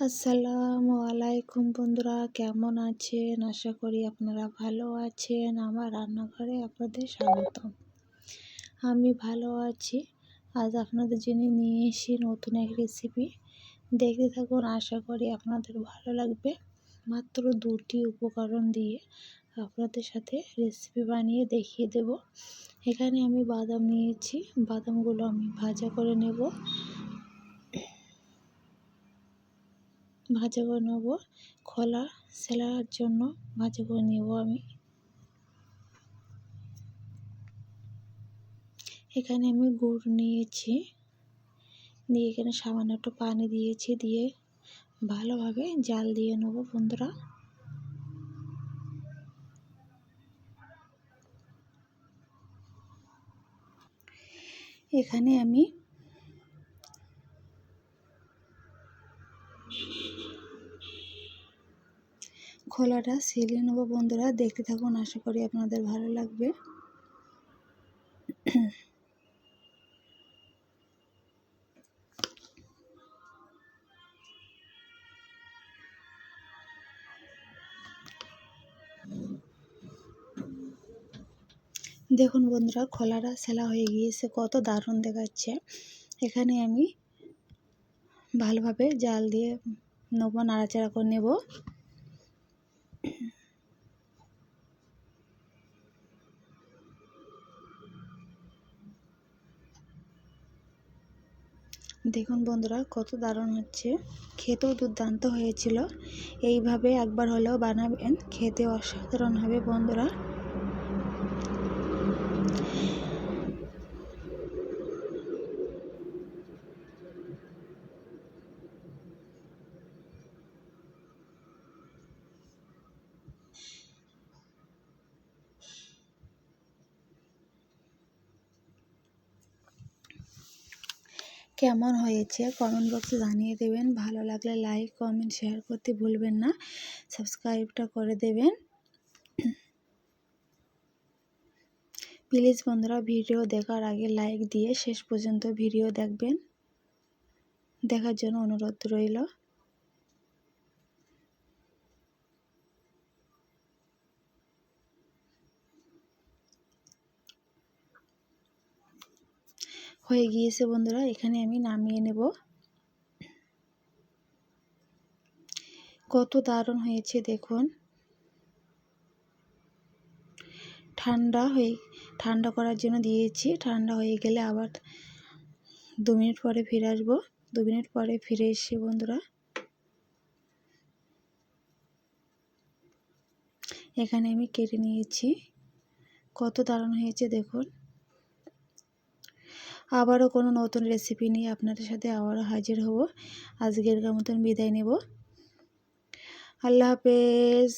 আসসালামু আলাইকুম বন্ধুরা, কেমন আছেন? আশা করি আপনারা ভালো আছেন। আমার রান্নাঘরে আপনাদের স্বাগতম। আমি ভালো আছি। আজ আপনাদের জন্য নিয়ে এসি নতুন এক রেসিপি দেখতে থাকুন। আশা করি আপনাদের ভালো লাগবে। মাত্র দুটি উপকরণ দিয়ে আপনাদের সাথে রেসিপি বানিয়ে দেখিয়ে দেব। এখানে আমি বাদাম নিয়েছি। বাদামগুলো আমি ভাজা করে নেব। ভাজা করে নেব, খোলা সেলার জন্য ভাজা করে নেব আমি। এখানে আমি গুড় নিয়েছি, দিয়ে এখানে সামান্য একটু পানি দিয়েছি, দিয়ে ভালোভাবে জাল দিয়ে নেব বন্ধুরা। এখানে আমি খোলাটা সেলিয়ে নেব বন্ধুরা। দেখতে থাকুন, আশা করি আপনাদের ভালো লাগবে। দেখুন বন্ধুরা, খোলাটা সেলা হয়ে গিয়েছে। কত দারুণ দেখাচ্ছে। এখানে আমি ভালোভাবে জাল দিয়ে নেব, নাড়াচাড়া করে নেব। দেখুন বন্ধুরা, কত দারুণ হচ্ছে। খেতেও দুর্দান্ত হয়েছিল। এইভাবে একবার হলেও বানাবেন। খেতে অসাধারণ হবে বন্ধুরা। কেমন হয়েছে কমেন্ট বক্সে জানিয়ে দেবেন। ভালো লাগলে লাইক কমেন্ট শেয়ার করতে ভুলবেন না। সাবস্ক্রাইবটা করে দেবেন। প্লিজ বন্ধুরা ভিডিও দেখার আগে লাইক দিয়ে শেষ পর্যন্ত ভিডিও দেখবেন। দেখার জন্য অনুরোধ রইল। হয়ে গিয়েছে, বন্ধুরা। এখানে আমি নামিয়ে নেব। কত দারুণ হয়েছে, দেখুন। ঠান্ডা হয়ে, ঠান্ডা করার জন্য দিয়েছি। ঠান্ডা হয়ে গেলে আবার দু মিনিট পরে ফিরে আসব। দু মিনিট পরে ফিরে এসে বন্ধুরা। এখানে আমি কেটে নিয়েছি। কত দারুণ হয়েছে, দেখুন। আবারও কোনো নতুন রেসিপি নিয়ে আপনাদের সাথে আবারও হাজির হব। আজকের মতন বিদায় নেব। আল্লাহ হাফেজ।